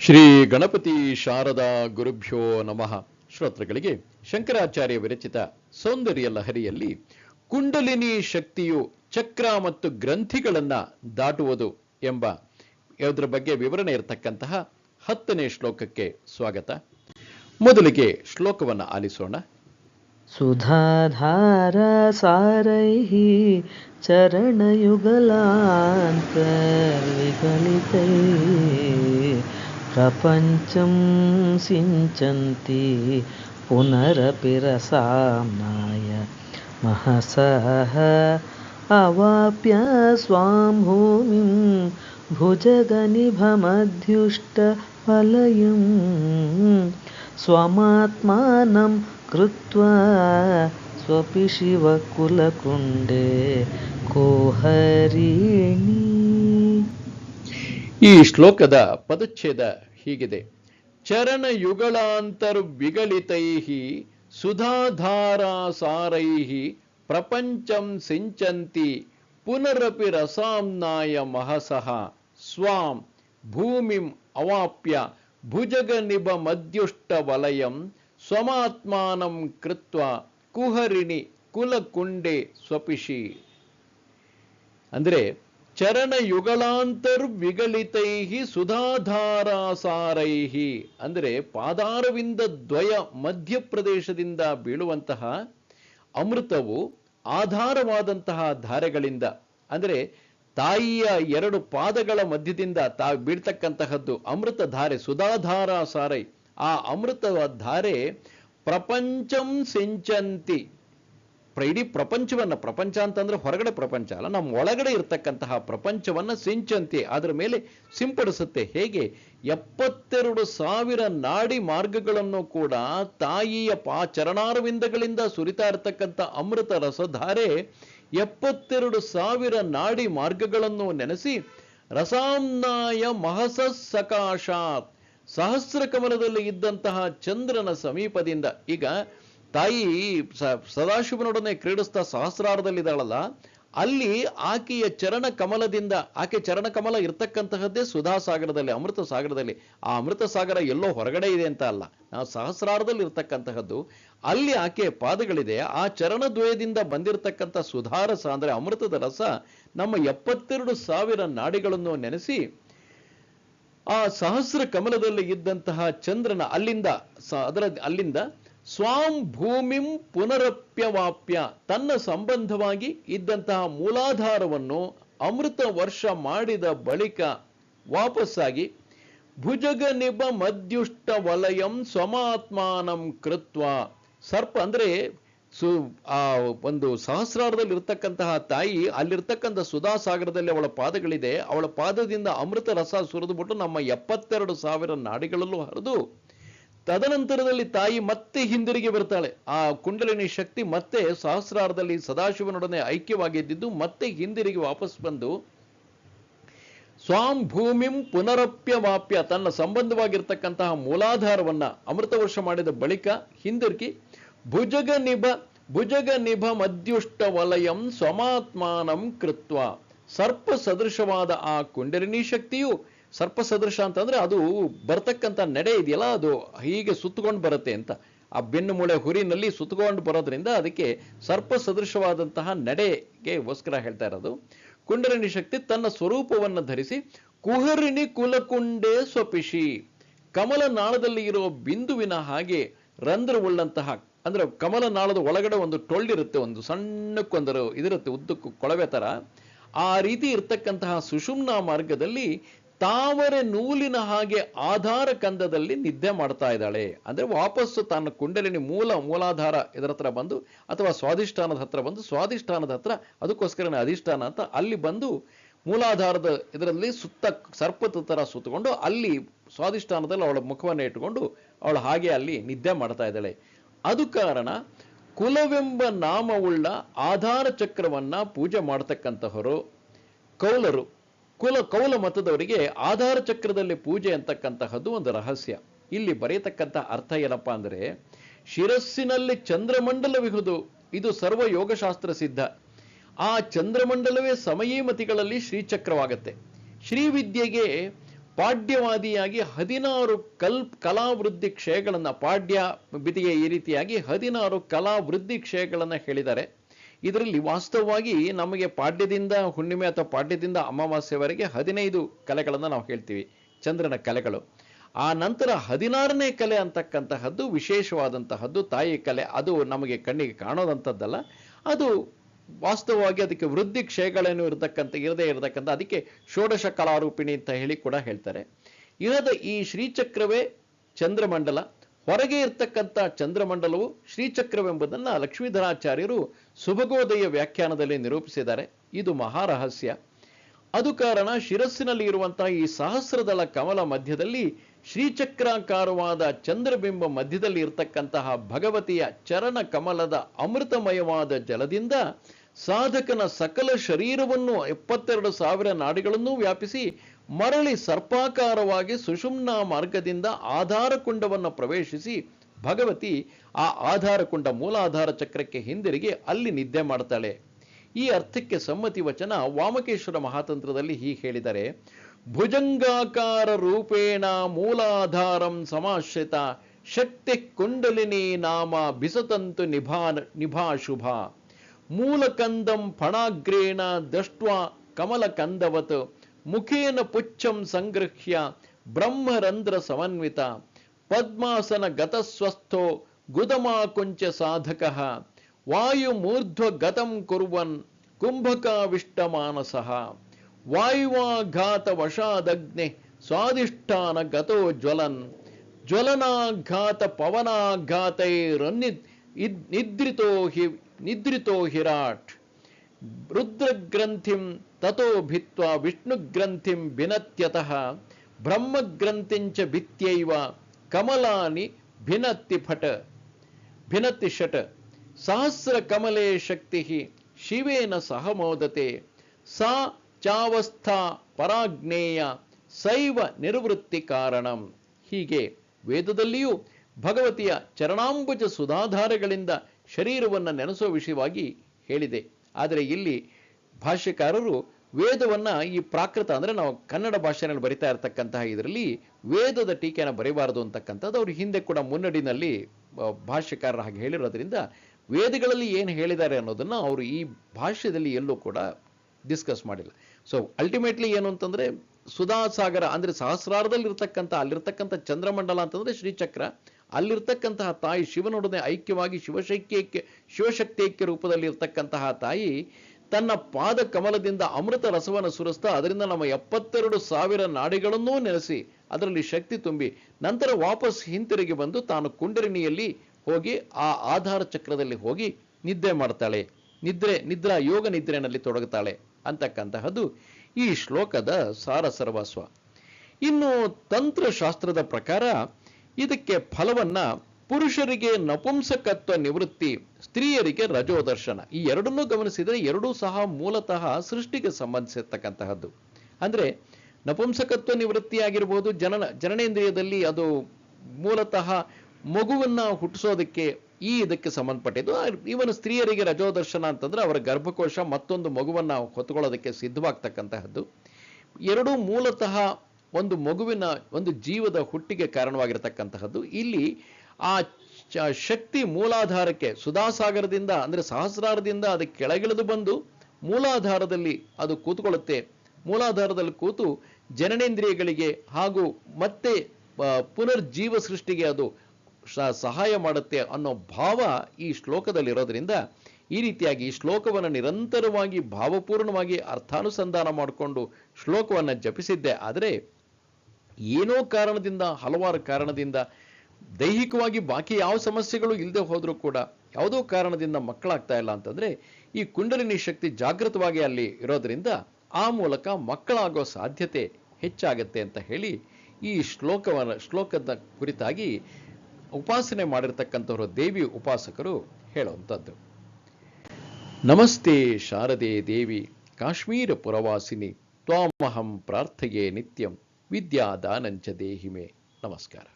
ಶ್ರೀ ಗಣಪತಿ ಶಾರದಾ ಗುರುಭ್ಯೋ ನಮಃ. ಶ್ರೋತೃಗಳಿಗೆ ಶಂಕರಾಚಾರ್ಯ ವಿರಚಿತ ಸೌಂದರ್ಯ ಲಹರಿಯಲ್ಲಿ ಕುಂಡಲಿನಿ ಶಕ್ತಿಯು ಚಕ್ರ ಮತ್ತು ಗ್ರಂಥಿಗಳನ್ನ ದಾಟುವುದು ಎಂಬ ಇದರ ಬಗ್ಗೆ ವಿವರಣೆ ಇರತಕ್ಕಂತಹ ಹತ್ತನೇ ಶ್ಲೋಕಕ್ಕೆ ಸ್ವಾಗತ. ಮೊದಲಿಗೆ ಶ್ಲೋಕವನ್ನು ಆಲಿಸೋಣ. ಸುಧಾಧಾರ ಸಾರೈಹಿ ಚರಣಯುಗಲಾಂತರ್ವಿಗಲಿತೈ प्रपञ्चं सिञ्चन्ति पुनरपि रसाम्नाय महसः अवाप्य स्वां भूमिं भुजगनिभमध्युष्टवलयं स्वमात्मानं कृत्वा स्वपि शिवकुलकुण्डे कोहरिणी ಈ ಶ್ಲೋಕದ ಪದಚ್ಛೇದ ಹೀಗಿದೆ. ಚರಣಯುಗಳಾಂತರ್ ವಿಗಳಿತೈಹಿ ಸುಧಾಧಾರಾಸಾರೈಹಿ ಪ್ರಪಂಚಂ ಸಿಂಚಂತಿ ಪುನರಪಿ ರಸಾಂನಾಯ ಮಹಸಃ ಸ್ವಾಂ ಭೂಮಿಂ ಅವಾಪ್ಯ ಭುಜಗನಿಬ ಮಧ್ಯುಷ್ಟ ವಲಯಂ ಸ್ವಮಾತ್ಮಾನಂ ಕೃತ್ವ ಕುಹರಿಣಿ ಕುಲಕುಂಡೆ ಸ್ವಪಿಷಿ ಅಂದ್ರೆ ಚರಣಯುಗಳಾಂತರ್ ವಿಗಳಿತೈಹಿ ಸುಧಾಧಾರಾಸಾರೈಹಿ ಅಂದರೆ ಪಾದಾರವಿಂದ ದ್ವಯ ಮಧ್ಯಪ್ರದೇಶದಿಂದ ಬೀಳುವಂತಹ ಅಮೃತವು ಆಧಾರವಾದಂತಹ ಧಾರೆಗಳಿಂದ, ಅಂದರೆ ತಾಯಿಯ ಎರಡು ಪಾದಗಳ ಮಧ್ಯದಿಂದ ತಾ ಬೀಳ್ತಕ್ಕಂತಹದ್ದು ಅಮೃತ ಧಾರೆ, ಸುಧಾಧಾರ ಸಾರೈ. ಆ ಅಮೃತ ಧಾರೆ ಪ್ರಪಂಚಂ ಸಿಂಚಂತಿ. ಪ್ರ- ಇಡೀ ಪ್ರಪಂಚವನ್ನ, ಪ್ರಪಂಚ ಅಂತಂದ್ರೆ ಹೊರಗಡೆ ಪ್ರಪಂಚ ಅಲ್ಲ, ನಮ್ಮ ಒಳಗಡೆ ಇರತಕ್ಕಂತಹ ಪ್ರಪಂಚವನ್ನ ಸಿಂಚಂತೆ, ಅದರ ಮೇಲೆ ಸಿಂಪಡಿಸುತ್ತೆ. ಹೇಗೆ? ಎಪ್ಪತ್ತೆರಡು ಸಾವಿರ ನಾಡಿ ಮಾರ್ಗಗಳನ್ನು ಕೂಡ ತಾಯಿಯ ಪಾ, ಚರಣಾರವಿಂದಗಳಿಂದ ಸುರಿತಾ ಇರತಕ್ಕಂಥ ಅಮೃತ ರಸಧಾರೆ ಎಪ್ಪತ್ತೆರಡು ಸಾವಿರ ನಾಡಿ ಮಾರ್ಗಗಳನ್ನು ನೆನೆಸಿ ರಸಾಂನಾಯ ಮಹಸ ಸಕಾಶಾತ್ ಸಹಸ್ರ ಕಮಲದಲ್ಲಿ ಇದ್ದಂತಹ ಚಂದ್ರನ ಸಮೀಪದಿಂದ, ಈಗ ತಾಯಿ ಸದಾಶಿವನೊಡನೆ ಕ್ರೀಡಿಸ್ತಾ ಸಹಸ್ರಾರದಲ್ಲಿದ್ದಾಳಲ್ಲ, ಅಲ್ಲಿ ಆಕೆಯ ಚರಣ ಕಮಲದಿಂದ, ಆಕೆ ಚರಣ ಕಮಲ ಇರ್ತಕ್ಕಂತಹದ್ದೇ ಸುಧಾ ಸಾಗರದಲ್ಲಿ ಅಮೃತ ಸಾಗರದಲ್ಲಿ. ಆ ಅಮೃತ ಸಾಗರ ಎಲ್ಲೋ ಹೊರಗಡೆ ಇದೆ ಅಂತ ಅಲ್ಲ. ನಾವು ಸಹಸ್ರಾರದಲ್ಲಿ ಇರ್ತಕ್ಕಂತಹದ್ದು, ಅಲ್ಲಿ ಆಕೆಯ ಪಾದಗಳಿದೆ. ಆ ಚರಣ ದ್ವಯದಿಂದ ಬಂದಿರತಕ್ಕಂಥ ಸುಧಾರಸ ಅಂದ್ರೆ ಅಮೃತದ ರಸ ನಮ್ಮ ಎಪ್ಪತ್ತೆರಡು ಸಾವಿರ ನಾಡಿಗಳನ್ನು ನೆನೆಸಿ, ಆ ಸಹಸ್ರ ಕಮಲದಲ್ಲಿ ಇದ್ದಂತಹ ಚಂದ್ರನ ಅಲ್ಲಿಂದ ಅದರ ಅಲ್ಲಿಂದ ಸ್ವಾಂ ಭೂಮಿಂ ಪುನರಪ್ಯವಾಪ್ಯ. ತನ್ನ ಸಂಬಂಧವಾಗಿ ಇದ್ದಂತಹ ಮೂಲಾಧಾರವನ್ನು ಅಮೃತ ವರ್ಷ ಮಾಡಿದ ಬಳಿಕ ವಾಪಸ್ಸಾಗಿ ಭುಜಗ ನಿಬ ಮಧ್ಯುಷ್ಟ ವಲಯಂ ಸ್ವಮಾತ್ಮಾನಂ ಕೃತ್ವ. ಸರ್ಪ ಅಂದ್ರೆ ಸು, ಆ, ಒಂದು ಸಹಸ್ರಾರದಲ್ಲಿ ಇರ್ತಕ್ಕಂತಹ ತಾಯಿ, ಅಲ್ಲಿರ್ತಕ್ಕಂಥ ಸುಧಾ ಸಾಗರದಲ್ಲಿ ಅವಳ ಪಾದಗಳಿದೆ. ಅವಳ ಪಾದದಿಂದ ಅಮೃತ ರಸ ಸುರಿದುಬಿಟ್ಟು ನಮ್ಮ ಎಪ್ಪತ್ತೆರಡು ಸಾವಿರ ನಾಡಿಗಳಲ್ಲೂ ಹರಿದು ತದನಂತರದಲ್ಲಿ ತಾಯಿ ಮತ್ತೆ ಹಿಂದಿರುಗಿ ಬರ್ತಾಳೆ ಆ ಕುಂಡಲಿನಿ ಶಕ್ತಿ ಮತ್ತೆ ಸಹಸ್ರಾರದಲ್ಲಿ ಸದಾಶಿವನೊಡನೆ ಐಕ್ಯವಾಗಿದ್ದಿದ್ದು ಮತ್ತೆ ಹಿಂದಿರುಗಿ ವಾಪಸ್ ಬಂದು ಸ್ವಾಂ ಭೂಮಿಂ ಪುನರಪ್ಯವಾಪ್ಯ ತನ್ನ ಸಂಬಂಧವಾಗಿರ್ತಕ್ಕಂತಹ ಮೂಲಾಧಾರವನ್ನ ಅಮೃತ ವರ್ಷ ಮಾಡಿದ ಬಳಿಕ ಹಿಂದಿರುಗಿ ಭುಜಗ ನಿಭ ಭುಜಗ ನಿಭ ಮಧ್ಯುಷ್ಟ ವಲಯಂ ಸ್ವಮಾತ್ಮಾನಂ ಕೃತ್ವ. ಸರ್ಪ ಸದೃಶವಾದ ಆ ಕುಂಡಲಿನಿ ಶಕ್ತಿಯು ಸರ್ಪ ಸದೃಶ ಅಂತಂದ್ರೆ ಅದು ಬರ್ತಕ್ಕಂಥ ನಡೆ ಇದೆಯಲ್ಲ, ಅದು ಹೀಗೆ ಸುತ್ತಕೊಂಡು ಬರುತ್ತೆ ಅಂತ. ಆ ಬೆನ್ನು ಮೂಳೆ ಹುರಿನಲ್ಲಿ ಸುತ್ತಕೊಂಡು ಬರೋದ್ರಿಂದ ಅದಕ್ಕೆ ಸರ್ಪ ಸದೃಶವಾದಂತಹ ನಡೆಗೆಗೋಸ್ಕರ ಹೇಳ್ತಾ ಇರೋದು. ಕುಂಡರಣಿ ಶಕ್ತಿ ತನ್ನ ಸ್ವರೂಪವನ್ನು ಧರಿಸಿ, ಕುಹರಿಣಿ ಕುಲಕುಂಡೇ ಸ್ವಪಿಶಿ. ಕಮಲ ನಾಳದಲ್ಲಿ ಇರೋ ಬಿಂದುವಿನ ಹಾಗೆ ರಂಧ್ರವುಳ್ಳಂತಹ, ಅಂದ್ರೆ ಕಮಲ ನಾಳದ ಒಳಗಡೆ ಒಂದು ಟೊಳ್ಳಿರುತ್ತೆ, ಒಂದು ಸಣ್ಣಕ್ಕೊಂದರು ಇದಿರುತ್ತೆ, ಉದ್ದಕ್ಕೂ ಕೊಳವೆ ತರ. ಆ ರೀತಿ ಇರ್ತಕ್ಕಂತಹ ಸುಷುಮ್ನ ಮಾರ್ಗದಲ್ಲಿ ತಾವರೆ ನೂಲಿನ ಹಾಗೆ ಆಧಾರ ಕಂದದಲ್ಲಿ ನಿದ್ದೆ ಮಾಡ್ತಾ ಇದ್ದಾಳೆ. ಅಂದ್ರೆ ವಾಪಸ್ಸು ತನ್ನ ಕುಂಡಲಿನಿ ಮೂಲ ಮೂಲಾಧಾರ ಇದರ ಹತ್ರ ಬಂದು ಅಥವಾ ಸ್ವಾಧಿಷ್ಠಾನದ ಹತ್ರ ಬಂದು ಸ್ವಾಧಿಷ್ಠಾನದ ಹತ್ರ ಅದಕ್ಕೋಸ್ಕರನೇ ಅಧಿಷ್ಠಾನ ಅಂತ ಅಲ್ಲಿ ಬಂದು ಮೂಲಾಧಾರದ ಇದರಲ್ಲಿ ಸುತ್ತ ಸರ್ಪದ ತರ ಸುತ್ತಕೊಂಡು ಅಲ್ಲಿ ಸ್ವಾಧಿಷ್ಠಾನದಲ್ಲಿ ಅವಳ ಮುಖವನ್ನು ಇಟ್ಟುಕೊಂಡು ಅವಳು ಹಾಗೆ ಅಲ್ಲಿ ನಿದ್ದೆ ಮಾಡ್ತಾ ಇದ್ದಾಳೆ. ಅದು ಕಾರಣ ಕುಲವೆಂಬ ನಾಮವುಳ್ಳ ಆಧಾರ ಚಕ್ರವನ್ನ ಪೂಜೆ ಮಾಡ್ತಕ್ಕಂತಹವರು ಕೌಲರು. ಕುಲ ಕೌಲ ಮತದವರಿಗೆ ಆಧಾರ ಚಕ್ರದಲ್ಲಿ ಪೂಜೆ ಅಂತಕ್ಕಂತಹದ್ದು ಒಂದು ರಹಸ್ಯ. ಇಲ್ಲಿ ಬರೆಯತಕ್ಕಂಥ ಅರ್ಥ ಏನಪ್ಪಾ ಅಂದ್ರೆ, ಶಿರಸ್ಸಿನಲ್ಲಿ ಚಂದ್ರಮಂಡಲವಿಹುದು ಇದು ಸರ್ವ ಯೋಗಶಾಸ್ತ್ರ ಸಿದ್ಧ. ಆ ಚಂದ್ರಮಂಡಲವೇ ಸಮಯೀಮತಿಗಳಲ್ಲಿ ಶ್ರೀಚಕ್ರವಾಗತ್ತೆ. ಶ್ರೀವಿದ್ಯೆಗೆ ಪಾಡ್ಯವಾದಿಯಾಗಿ ಹದಿನಾರು ಕಲ್ ಕಲಾವೃದ್ಧಿ ಕ್ಷಯಗಳನ್ನು, ಪಾಡ್ಯ ಬಿದಿಗೆ ಈ ರೀತಿಯಾಗಿ ಹದಿನಾರು ಕಲಾವೃದ್ಧಿ ಕ್ಷಯಗಳನ್ನು ಹೇಳಿದ್ದಾರೆ. ಇದರಲ್ಲಿ ವಾಸ್ತವವಾಗಿ ನಮಗೆ ಪಾಡ್ಯದಿಂದ ಹುಣ್ಣಿಮೆ ಅಥವಾ ಪಾಡ್ಯದಿಂದ ಅಮಾವಾಸ್ಯವರೆಗೆ ಹದಿನೈದು ಕಲೆಗಳನ್ನು ನಾವು ಹೇಳ್ತೀವಿ, ಚಂದ್ರನ ಕಲೆಗಳು. ಆ ನಂತರ ಹದಿನಾರನೇ ಕಲೆ ಅಂತಕ್ಕಂತಹದ್ದು ವಿಶೇಷವಾದಂತಹದ್ದು ತಾಯಿ ಕಲೆ. ಅದು ನಮಗೆ ಕಣ್ಣಿಗೆ ಕಾಣೋದಂಥದ್ದಲ್ಲ. ಅದು ವಾಸ್ತವವಾಗಿ ಅದಕ್ಕೆ ವೃದ್ಧಿ ಕ್ಷಯಗಳೇನು ಇರತಕ್ಕಂಥ, ಇರದೇ ಇರತಕ್ಕಂಥ, ಅದಕ್ಕೆ ಷೋಡಶ ಕಲಾರೂಪಿಣಿ ಅಂತ ಹೇಳಿ ಕೂಡ ಹೇಳ್ತಾರೆ. ಇರದ ಈ ಶ್ರೀಚಕ್ರವೇ ಚಂದ್ರಮಂಡಲ ಹೊರಗೆ ಇರ್ತಕ್ಕಂಥ ಚಂದ್ರಮಂಡಲವು ಶ್ರೀಚಕ್ರವೆಂಬುದನ್ನು ಲಕ್ಷ್ಮೀಧರಾಚಾರ್ಯರು ಸುಭಗೋದಯ ವ್ಯಾಖ್ಯಾನದಲ್ಲಿ ನಿರೂಪಿಸಿದ್ದಾರೆ. ಇದು ಮಹಾರಹಸ್ಯ ಅದು ಕಾರಣ ಶಿರಸ್ಸಿನಲ್ಲಿ ಇರುವಂತಹ ಈ ಸಹಸ್ರದಳ ಕಮಲ ಮಧ್ಯದಲ್ಲಿ ಶ್ರೀಚಕ್ರಾಕಾರವಾದ ಚಂದ್ರಬಿಂಬ ಮಧ್ಯದಲ್ಲಿ ಇರತಕ್ಕಂತಹ ಭಗವತಿಯ ಚರಣ ಕಮಲದ ಅಮೃತಮಯವಾದ ಜಲದಿಂದ ಸಾಧಕನ ಸಕಲ ಶರೀರವನ್ನು ಎಪ್ಪತ್ತೆರಡು ಸಾವಿರ ನಾಡಿಗಳನ್ನೂ ವ್ಯಾಪಿಸಿ ಮರಳಿ ಸರ್ಪಾಕಾರವಾಗಿ ಸುಷುಮ್ನ ಮಾರ್ಗದಿಂದ ಆಧಾರ ಕುಂಡವನ್ನು ಪ್ರವೇಶಿಸಿ ಭಗವತಿ ಆ ಆಧಾರ ಕುಂಡ ಮೂಲಾಧಾರ ಚಕ್ರಕ್ಕೆ ಹಿಂದಿರುಗಿ ಅಲ್ಲಿ ನಿದ್ದೆ ಮಾಡ್ತಾಳೆ. ಈ ಅರ್ಥಕ್ಕೆ ಸಮ್ಮತಿ ವಚನ ವಾಮಕೇಶ್ವರ ಮಹಾತಂತ್ರದಲ್ಲಿ ಹೀಗೆ ಹೇಳಿದರೆ, ಭುಜಂಗಾಕಾರ ರೂಪೇಣ ಮೂಲಾಧಾರಂ ಸಮಾಶ್ರಿತ, ಶಕ್ತಿ ಕುಂಡಲಿನಿ ನಾಮ ಬಿಸತಂತು ನಿಭಾ ನಿಭಾಶುಭ. ಮೂಲಕಂದಂ ಫಣಾಗ್ರೇಣ ದಷ್ಟ್ವಾ ಕಮಲಕಂದವತ್ ಮುಖೇನ ಪುಚ್ಛಂ ಸಂಗೃಹ್ಯ ಬ್ರಹ್ಮರಂಧ್ರ ಸಮನ್ವಿತ ಪದ್ಮಾಸನ ಗತಸ್ವಸ್ಥೋ ಗುದಮಾಕುಂಚ ಸಾಧಕಃ ವಾಯುಮೂರ್ಧ್ವ ಗತಂ ಕುರ್ವನ್ ಕುಂಭಕಾವಿಷ್ಟ ಮಾನಸಃ ವಾಯುವಾಘಾತ ವಶಾದಗ್ನಿ ಸ್ವಾಧಿಷ್ಠಾನ ಗತೋ ಜ್ವಲನ್ ಜ್ವಲನಾಘಾತ ಪವನಾಘಾತೈರನ್ನಿ ನಿದ್ರಿತೋ ಹಿ ನಿದ್ರಿತೋ ಹಿರಾಟ್ ರುದ್ರಗ್ರಂಥಿಂ ತಥೋ ಭಿತ್ವಾ ವಿಷ್ಣುಗ್ರಂಥಿಂ ಭಿನತ್ಯತಃ ಬ್ರಹ್ಮಗ್ರಂಥಿಂಚ ಭಿತ್ಯೈವ ಕಮಲಾನಿ ಭಿನತ್ತಿ ಫಟ ಭಿನತ್ತಿ ಷಟ ಸಹಸ್ರ ಕಮಲೆ ಶಕ್ತಿ ಶಿವೇನ ಸಹ ಮೋದತೆ ಸಾ ಚಾವಸ್ಥಾ ಪರಾಜ್ಞೇಯ ಸೈವ ನಿರ್ವೃತ್ತಿ ಕಾರಣಂ ಹೀಗೆ ವೇದದಲ್ಲಿಯೂ ಭಗವತಿಯ ಚರಣಾಂಬುಜ ಸುಧಾಧಾರಗಳಿಂದ ಶರೀರವನ್ನು ನೆನೆಸೋ ವಿಷಯವಾಗಿ ಹೇಳಿದೆ. ಆದರೆ ಇಲ್ಲಿ ಭಾಷ್ಯಕಾರರು ವೇದವನ್ನ ಈ ಪ್ರಾಕೃತ ಅಂದ್ರೆ ನಾವು ಕನ್ನಡ ಭಾಷೆಯಲ್ಲಿ ಬರಿತಾ ಇರತಕ್ಕಂತಹ ಇದರಲ್ಲಿ ವೇದದ ಟೀಕೆಯನ್ನು ಬರೀಬಾರದು ಅಂತಕ್ಕಂಥದ್ದು ಅವರು ಹಿಂದೆ ಕೂಡ ಮುನ್ನಡಿನಲ್ಲಿ ಭಾಷ್ಯಕಾರರ ಹಾಗೆ ಹೇಳಿರೋದ್ರಿಂದ ವೇದಗಳಲ್ಲಿ ಏನು ಹೇಳಿದ್ದಾರೆ ಅನ್ನೋದನ್ನ ಅವರು ಈ ಭಾಷ್ಯದಲ್ಲಿ ಎಲ್ಲೂ ಕೂಡ ಡಿಸ್ಕಸ್ ಮಾಡಿಲ್ಲ. ಸೊ ಅಲ್ಟಿಮೇಟ್ಲಿ ಏನು ಅಂತಂದ್ರೆ ಸುಧಾಸಾಗರ ಅಂದ್ರೆ ಸಹಸ್ರಾರದಲ್ಲಿ ಇರ್ತಕ್ಕಂಥ ಅಲ್ಲಿರ್ತಕ್ಕಂಥ ಚಂದ್ರಮಂಡಲ ಅಂತಂದ್ರೆ ಶ್ರೀಚಕ್ರ, ಅಲ್ಲಿರ್ತಕ್ಕಂತಹ ತಾಯಿ ಶಿವನೊಡನೆ ಐಕ್ಯವಾಗಿ ಶಿವಶೈಕ್ಯೈಕ್ಯ ಶಿವಶಕ್ತಿ ಐಕ್ಯ ರೂಪದಲ್ಲಿ ಇರ್ತಕ್ಕಂತಹ ತಾಯಿ ತನ್ನ ಪಾದ ಕಮಲದಿಂದ ಅಮೃತ ರಸವನ್ನು ಸುರಿಸ್ತಾ ಅದರಿಂದ ನಮ್ಮ ಎಪ್ಪತ್ತೆರಡು ಸಾವಿರ ನಾಡಿಗಳನ್ನೂ ನೆನೆಸಿ ಅದರಲ್ಲಿ ಶಕ್ತಿ ತುಂಬಿ ನಂತರ ವಾಪಸ್ ಹಿಂತಿರುಗಿ ಬಂದು ತಾನು ಕುಂಡರಿಣಿಯಲ್ಲಿ ಹೋಗಿ ಆ ಆಧಾರ ಚಕ್ರದಲ್ಲಿ ಹೋಗಿ ನಿದ್ದೆ ಮಾಡ್ತಾಳೆ. ನಿದ್ರೆ, ನಿದ್ರಾ, ಯೋಗ ನಿದ್ರೆನಲ್ಲಿ ತೊಡಗುತ್ತಾಳೆ ಅಂತಕ್ಕಂತಹದ್ದು ಈ ಶ್ಲೋಕದ ಸಾರ ಸರ್ವಸ್ವ. ಇನ್ನು ತಂತ್ರಶಾಸ್ತ್ರದ ಪ್ರಕಾರ ಇದಕ್ಕೆ ಫಲವನ್ನ ಪುರುಷರಿಗೆ ನಪುಂಸಕತ್ವ ನಿವೃತ್ತಿ, ಸ್ತ್ರೀಯರಿಗೆ ರಜೋದರ್ಶನ. ಈ ಎರಡನ್ನೂ ಗಮನಿಸಿದರೆ ಎರಡೂ ಸಹ ಮೂಲತಃ ಸೃಷ್ಟಿಗೆ ಸಂಬಂಧಿಸಿರ್ತಕ್ಕಂತಹದ್ದು. ಅಂದ್ರೆ ನಪುಂಸಕತ್ವ ನಿವೃತ್ತಿಯಾಗಿರ್ಬೋದು ಜನನ, ಜನನೇಂದ್ರಿಯದಲ್ಲಿ ಅದು ಮೂಲತಃ ಮಗುವನ್ನ ಹುಟ್ಟಿಸೋದಕ್ಕೆ ಈ ಇದಕ್ಕೆ ಸಂಬಂಧಪಟ್ಟಿದ್ದು. ಇವನು ಸ್ತ್ರೀಯರಿಗೆ ರಜೋದರ್ಶನ ಅಂತಂದ್ರೆ ಅವರ ಗರ್ಭಕೋಶ ಮತ್ತೊಂದು ಮಗುವನ್ನ ಹೊತ್ಕೊಳ್ಳೋದಕ್ಕೆ ಸಿದ್ಧವಾಗ್ತಕ್ಕಂತಹದ್ದು. ಎರಡೂ ಮೂಲತಃ ಒಂದು ಮಗುವಿನ ಒಂದು ಜೀವದ ಹುಟ್ಟಿಗೆ ಕಾರಣವಾಗಿರತಕ್ಕಂತಹದ್ದು. ಇಲ್ಲಿ ಆ ಶಕ್ತಿ ಮೂಲಾಧಾರಕ್ಕೆ, ಸುಧಾಸಾಗರದಿಂದ, ಅಂದ್ರೆ ಸಹಸ್ರಾರದಿಂದ ಅದಕ್ಕೆ ಕೆಳಗಿಳಿದು ಬಂದು ಮೂಲಾಧಾರದಲ್ಲಿ ಅದು ಕೂತ್ಕೊಳ್ಳುತ್ತೆ. ಮೂಲಾಧಾರದಲ್ಲಿ ಕೂತು ಜನನೇಂದ್ರಿಯಗಳಿಗೆ ಹಾಗೂ ಮತ್ತೆ ಪುನರ್ಜೀವ ಸೃಷ್ಟಿಗೆ ಅದು ಸಹಾಯ ಮಾಡುತ್ತೆ ಅನ್ನೋ ಭಾವ ಈ ಶ್ಲೋಕದಲ್ಲಿರೋದ್ರಿಂದ ಈ ರೀತಿಯಾಗಿ ಈ ಶ್ಲೋಕವನ್ನು ನಿರಂತರವಾಗಿ, ಭಾವಪೂರ್ಣವಾಗಿ ಅರ್ಥಾನುಸಂಧಾನ ಮಾಡಿಕೊಂಡು ಶ್ಲೋಕವನ್ನು ಜಪಿಸಿದ್ದೆ. ಆದರೆ ಏನೋ ಕಾರಣದಿಂದ, ಹಲವಾರು ಕಾರಣದಿಂದ ದೈಹಿಕವಾಗಿ ಬಾಕಿ ಯಾವ ಸಮಸ್ಯೆಗಳು ಇಲ್ಲದೆ ಹೋದರೂ ಕೂಡ ಯಾವುದೋ ಕಾರಣದಿಂದ ಮಕ್ಕಳಾಗ್ತಾ ಇಲ್ಲ ಅಂತಂದ್ರೆ ಈ ಕುಂಡಲಿನಿ ಶಕ್ತಿ ಜಾಗೃತವಾಗಿ ಅಲ್ಲಿ ಇರೋದ್ರಿಂದ ಆ ಮೂಲಕ ಮಕ್ಕಳಾಗೋ ಸಾಧ್ಯತೆ ಹೆಚ್ಚಾಗತ್ತೆ ಅಂತ ಹೇಳಿ ಈ ಶ್ಲೋಕವನ್ನು ಶ್ಲೋಕದ ಕುರಿತಾಗಿ ಉಪಾಸನೆ ಮಾಡಿರ್ತಕ್ಕಂಥವರು ದೇವಿ ಉಪಾಸಕರು ಹೇಳುವಂಥದ್ದು. ನಮಸ್ತೆ ಶಾರದೆ ದೇವಿ, ಕಾಶ್ಮೀರ ಪುರವಾಸಿನಿ, ತ್ವಾಮಹಂ ಪ್ರಾರ್ಥೆಯೇ ನಿತ್ಯಂ, ವಿದ್ಯಾದಾನಂಚ ದೇಹಿಮೆ. ನಮಸ್ಕಾರ.